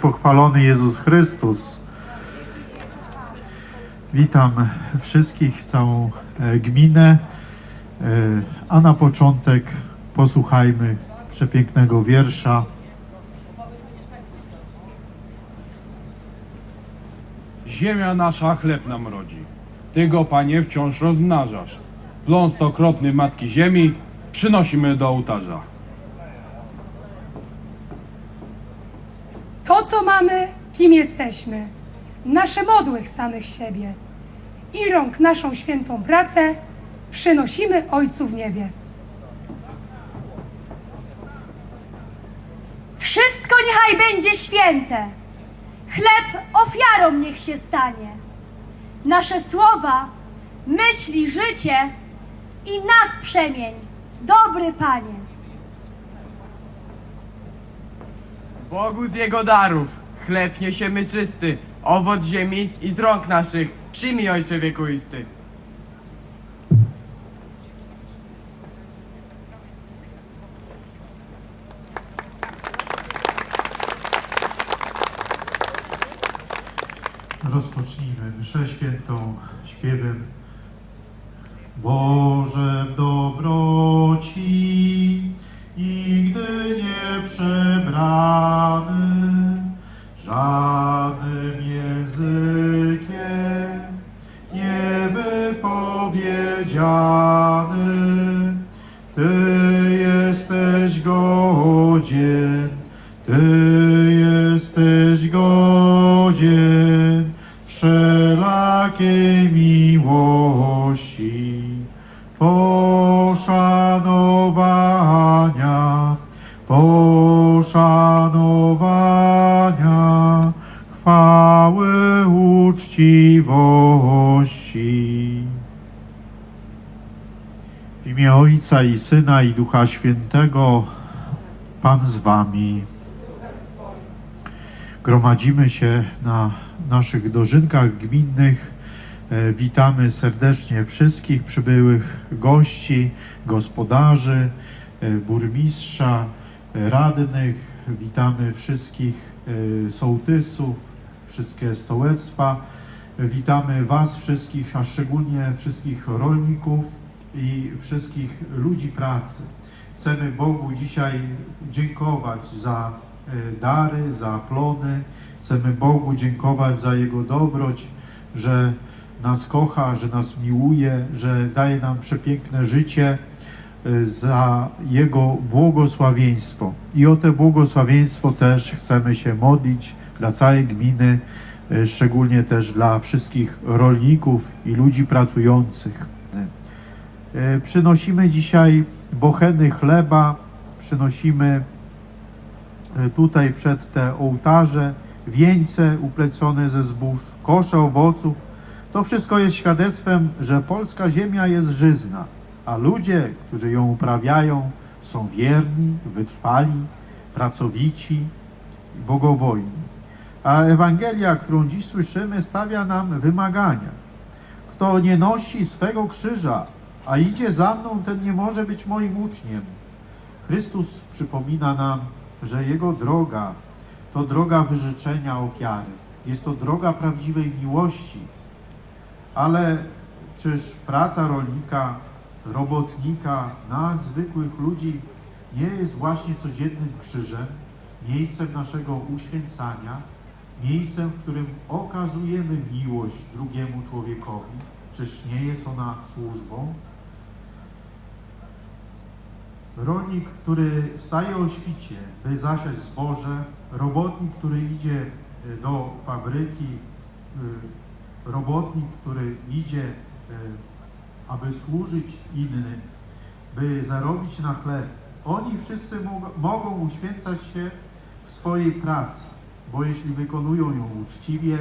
pochwalony Jezus Chrystus. Witam wszystkich, całą e, gminę, E, a na początek posłuchajmy przepięknego wiersza. Ziemia nasza chleb nam rodzi. Ty go, Panie, wciąż rozmnażasz. Stokrotny Matki Ziemi przynosimy do ołtarza. To, co mamy, kim jesteśmy. Nasze modłych samych siebie. I rąk naszą świętą pracę przynosimy Ojcu w niebie. Wszystko niechaj będzie święte. Chleb ofiarą niech się stanie. Nasze słowa, myśli, życie i nas przemień, dobry Panie. Bogu z jego darów, chleb niesiemy czysty, owoc ziemi i z rąk naszych, przyjmij Ojcze wiekuisty. Uczciwości. W imię Ojca i Syna i Ducha Świętego, Pan z Wami. Gromadzimy się na naszych dożynkach gminnych. E, Witamy serdecznie wszystkich przybyłych gości, gospodarzy, e, burmistrza, e, radnych. Witamy wszystkich sołtysów, wszystkie stołectwa. Witamy Was wszystkich, a szczególnie wszystkich rolników i wszystkich ludzi pracy. Chcemy Bogu dzisiaj dziękować za e, dary, za plony. Chcemy Bogu dziękować za Jego dobroć, że nas kocha, że nas miłuje, że daje nam przepiękne życie, e, za Jego błogosławieństwo. I o te błogosławieństwo też chcemy się modlić dla całej gminy, szczególnie też dla wszystkich rolników i ludzi pracujących. E, Przynosimy dzisiaj bocheny chleba, przynosimy e, tutaj przed te ołtarze wieńce uplecone ze zbóż, kosze owoców. To wszystko jest świadectwem, że polska ziemia jest żyzna, a ludzie, którzy ją uprawiają, są wierni, wytrwali, pracowici i bogobojni. A Ewangelia, którą dziś słyszymy, stawia nam wymagania. Kto nie nosi swego krzyża, a idzie za mną, ten nie może być moim uczniem. Chrystus przypomina nam, że Jego droga to droga wyrzeczenia ofiary. Jest to droga prawdziwej miłości. Ale czyż praca rolnika, robotnika, nas, zwykłych ludzi, nie jest właśnie codziennym krzyżem, miejscem naszego uświęcania, miejscem, w którym okazujemy miłość drugiemu człowiekowi? Czyż nie jest ona służbą? Rolnik, który wstaje o świcie, by zasiać zboże, robotnik, który idzie y, do fabryki, y, robotnik, który idzie, y, aby służyć innym, by zarobić na chleb. Oni wszyscy mog- mogą uświęcać się w swojej pracy, bo jeśli wykonują ją uczciwie,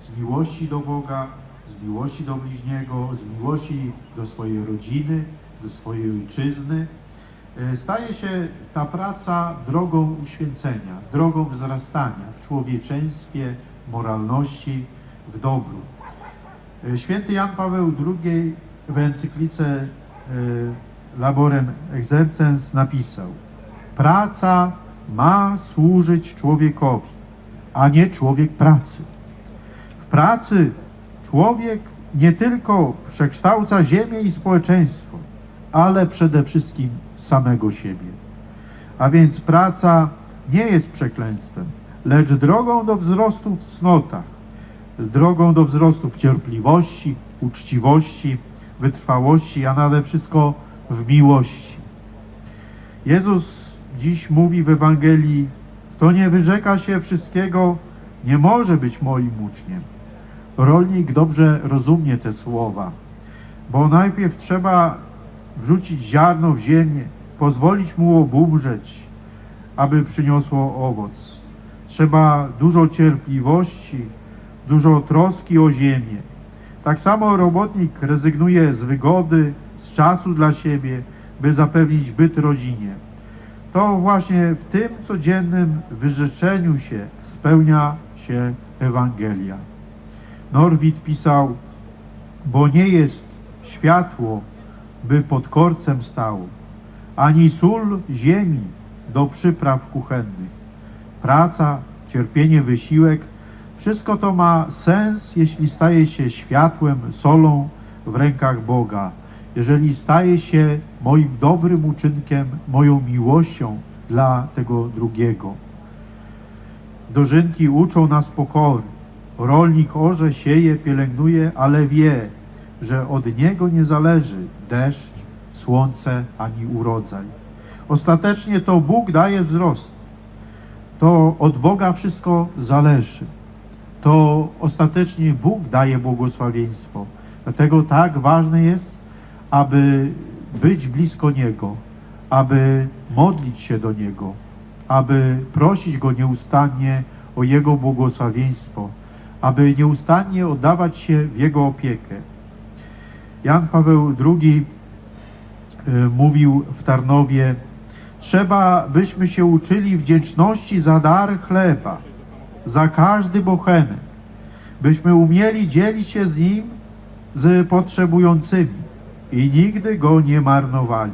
z miłości do Boga, z miłości do bliźniego, z miłości do swojej rodziny, do swojej ojczyzny, e, staje się ta praca drogą uświęcenia, drogą wzrastania w człowieczeństwie, w moralności, w dobru. E, Święty Jan Paweł II w encyklice e, Laborem Exercens napisał Praca ma służyć człowiekowi, a nie człowiek pracy. W pracy człowiek nie tylko przekształca ziemię i społeczeństwo, ale przede wszystkim samego siebie. A więc praca nie jest przekleństwem, lecz drogą do wzrostu w cnotach, drogą do wzrostu w cierpliwości, uczciwości, wytrwałości, a nade wszystko w miłości. Jezus dziś mówi w Ewangelii: Kto nie wyrzeka się wszystkiego, nie może być moim uczniem. Rolnik dobrze rozumie te słowa, bo najpierw trzeba wrzucić ziarno w ziemię, pozwolić mu obumrzeć, aby przyniosło owoc. Trzeba dużo cierpliwości, dużo troski o ziemię. Tak samo robotnik rezygnuje z wygody, z czasu dla siebie, by zapewnić byt rodzinie. To właśnie w tym codziennym wyrzeczeniu się spełnia się Ewangelia. Norwid pisał, bo nie jest światło, by pod korcem stało, ani sól ziemi do przypraw kuchennych. Praca, cierpienie, wysiłek, wszystko to ma sens, jeśli staje się światłem, solą w rękach Boga, jeżeli staje się moim dobrym uczynkiem, moją miłością dla tego drugiego. Dożynki uczą nas pokory. Rolnik orze, sieje, pielęgnuje, ale wie, że od niego nie zależy deszcz, słońce ani urodzaj. Ostatecznie to Bóg daje wzrost. To od Boga wszystko zależy. To ostatecznie Bóg daje błogosławieństwo. Dlatego tak ważne jest, aby być blisko Niego, aby modlić się do Niego, aby prosić Go nieustannie o Jego błogosławieństwo, aby nieustannie oddawać się w Jego opiekę. Jan Paweł II y, mówił w Tarnowie, trzeba byśmy się uczyli wdzięczności za dar chleba, za każdy bochenek, byśmy umieli dzielić się z nim z potrzebującymi i nigdy go nie marnowali.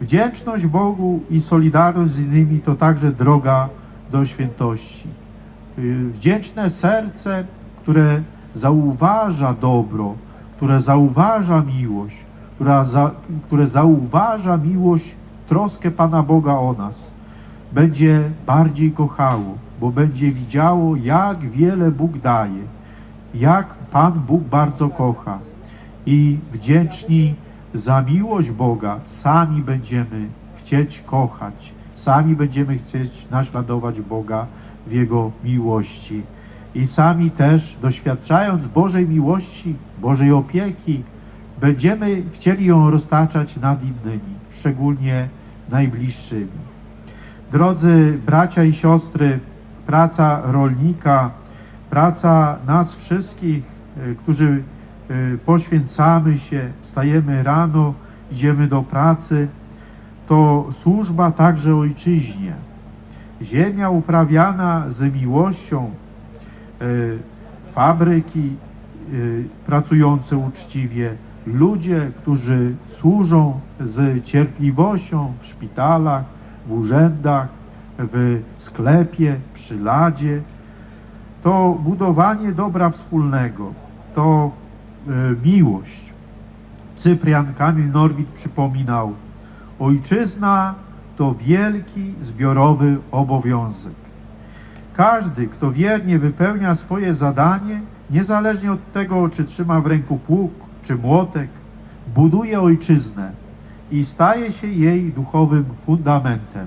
Wdzięczność Bogu i solidarność z innymi to także droga do świętości. Y, Wdzięczne serce, które zauważa dobro, które zauważa miłość, która za, które zauważa miłość, troskę Pana Boga o nas, będzie bardziej kochało, bo będzie widziało, jak wiele Bóg daje, jak Pan Bóg bardzo kocha. I wdzięczni za miłość Boga sami będziemy chcieć kochać, sami będziemy chcieć naśladować Boga w Jego miłości. I sami też, doświadczając Bożej miłości, Bożej opieki, będziemy chcieli ją roztaczać nad innymi, szczególnie najbliższymi. Drodzy bracia i siostry, praca rolnika, praca nas wszystkich, y, którzy poświęcamy się, wstajemy rano, idziemy do pracy, to służba także ojczyźnie. Ziemia uprawiana z miłością, y, fabryki y, pracujące uczciwie, ludzie, którzy służą z cierpliwością w szpitalach, w urzędach, w sklepie, przy ladzie. To budowanie dobra wspólnego, to miłość. Cyprian Kamil Norwid przypominał, ojczyzna to wielki zbiorowy obowiązek. Każdy, kto wiernie wypełnia swoje zadanie, niezależnie od tego, czy trzyma w ręku pług, czy młotek, buduje ojczyznę i staje się jej duchowym fundamentem.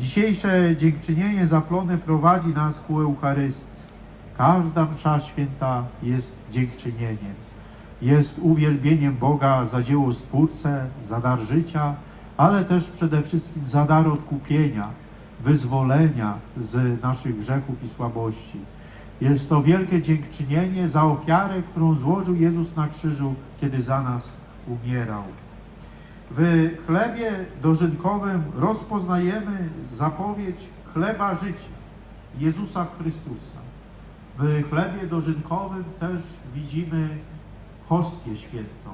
Dzisiejsze dziękczynienie zaplone prowadzi nas ku Eucharystii. Każda msza święta jest dziękczynieniem. Jest uwielbieniem Boga za dzieło Stwórcę, za dar życia, ale też przede wszystkim za dar odkupienia, wyzwolenia z naszych grzechów i słabości. Jest to wielkie dziękczynienie za ofiarę, którą złożył Jezus na krzyżu, kiedy za nas umierał. W chlebie dożynkowym rozpoznajemy zapowiedź chleba życia Jezusa Chrystusa. W chlebie dożynkowym też widzimy hostię świętą,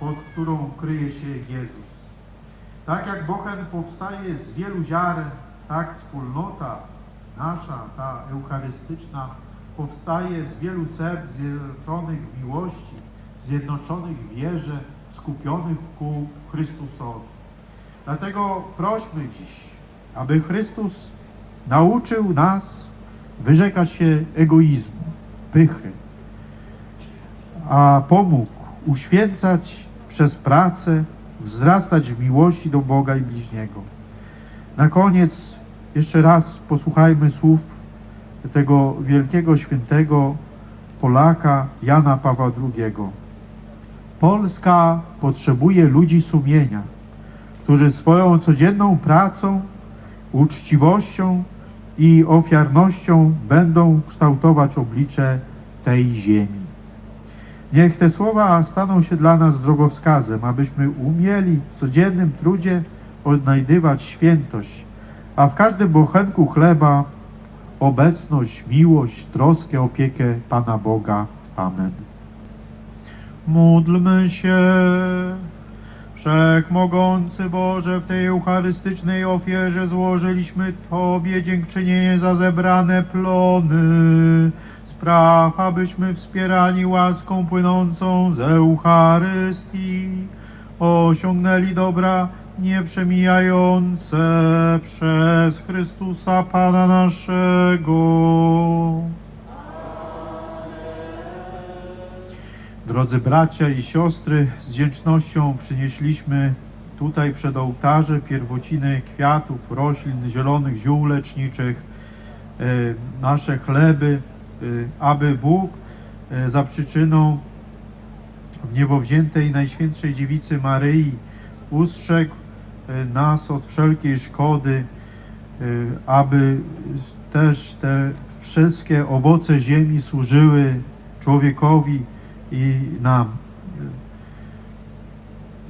pod którą kryje się Jezus. Tak jak bochen powstaje z wielu ziaren, tak wspólnota nasza, ta eucharystyczna, powstaje z wielu serc zjednoczonych miłości, zjednoczonych wierze, skupionych ku Chrystusowi. Dlatego prośmy dziś, aby Chrystus nauczył nas wyrzekać się egoizmu, pychy, a pomógł uświęcać przez pracę, wzrastać w miłości do Boga i bliźniego. Na koniec jeszcze raz posłuchajmy słów tego wielkiego świętego Polaka Jana Pawła II. Polska potrzebuje ludzi sumienia, którzy swoją codzienną pracą, uczciwością i ofiarnością będą kształtować oblicze tej ziemi. Niech te słowa staną się dla nas drogowskazem, abyśmy umieli w codziennym trudzie odnajdywać świętość, a w każdym bochenku chleba obecność, miłość, troskę, opiekę Pana Boga. Amen. Módlmy się. Wszechmogący Boże, w tej eucharystycznej ofierze złożyliśmy Tobie dziękczynienie za zebrane plony. Spraw, abyśmy wspierani łaską płynącą z Eucharystii osiągnęli dobra nieprzemijające przez Chrystusa Pana naszego. Drodzy bracia i siostry, z wdzięcznością przynieśliśmy tutaj przed ołtarze pierwociny kwiatów, roślin, zielonych ziół leczniczych, e, nasze chleby, e, aby Bóg e, za przyczyną w niebo wziętej Najświętszej Dziewicy Maryi ustrzegł nas od wszelkiej szkody, aby też te wszystkie owoce ziemi służyły człowiekowi i nam.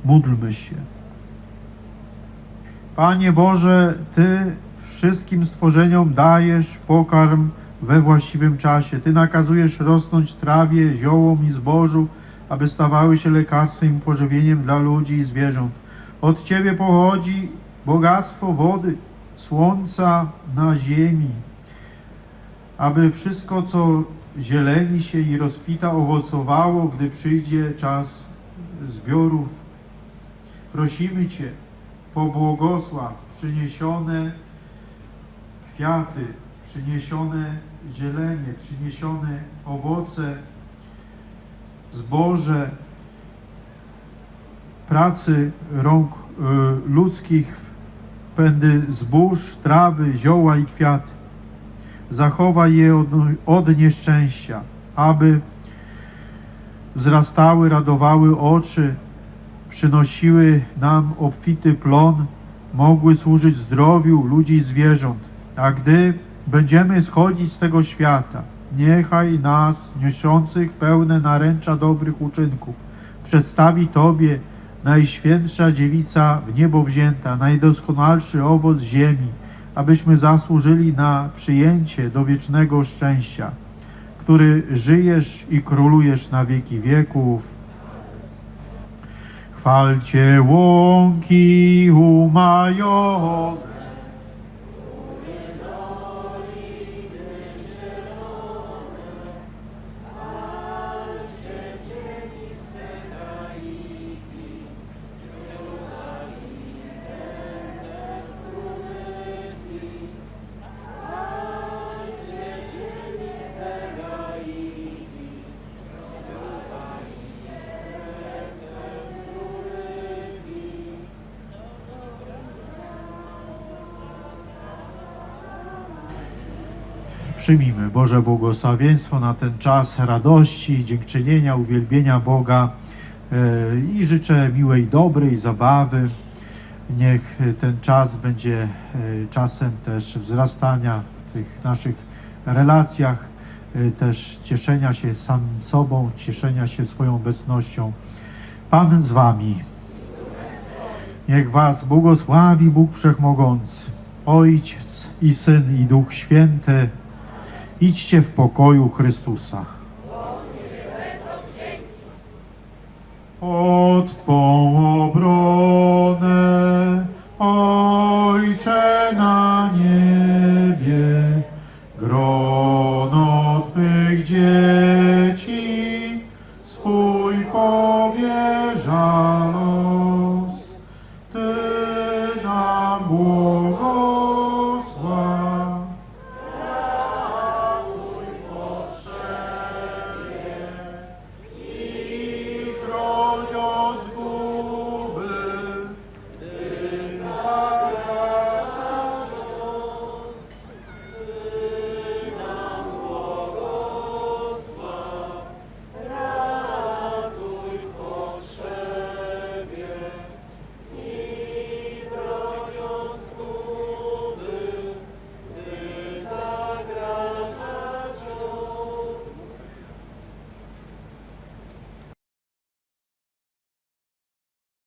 Módlmy się. Panie Boże, Ty wszystkim stworzeniom dajesz pokarm we właściwym czasie. Ty nakazujesz rosnąć trawie, ziołom i zbożu, aby stawały się lekarstwem i pożywieniem dla ludzi i zwierząt. Od Ciebie pochodzi bogactwo wody, słońca na ziemi, aby wszystko, co zieleni się i rozkwita, owocowało, gdy przyjdzie czas zbiorów. Prosimy Cię, pobłogosław przyniesione kwiaty, przyniesione zielenie, przyniesione owoce, zboże, pracy rąk y, ludzkich, pędy zbóż, trawy, zioła i kwiaty. Zachowaj je od, od nieszczęścia, aby wzrastały, radowały oczy, przynosiły nam obfity plon, mogły służyć zdrowiu ludzi i zwierząt. A gdy będziemy schodzić z tego świata, niechaj nas, niosących pełne naręcza dobrych uczynków, przedstawi Tobie Najświętsza Dziewica w niebo wzięta, najdoskonalszy owoc ziemi, abyśmy zasłużyli na przyjęcie do wiecznego szczęścia, który żyjesz i królujesz na wieki wieków. Chwalcie łąki umajone. Przyjmijmy Boże błogosławieństwo na ten czas radości, dziękczynienia, uwielbienia Boga e, i życzę miłej, dobrej zabawy. Niech ten czas będzie e, czasem też wzrastania w tych naszych relacjach, e, też cieszenia się samym sobą, cieszenia się swoją obecnością. Pan z Wami. Niech Was błogosławi Bóg Wszechmogący, Ojciec i Syn i Duch Święty. Idźcie w pokoju Chrystusa. Pod Twą obronę,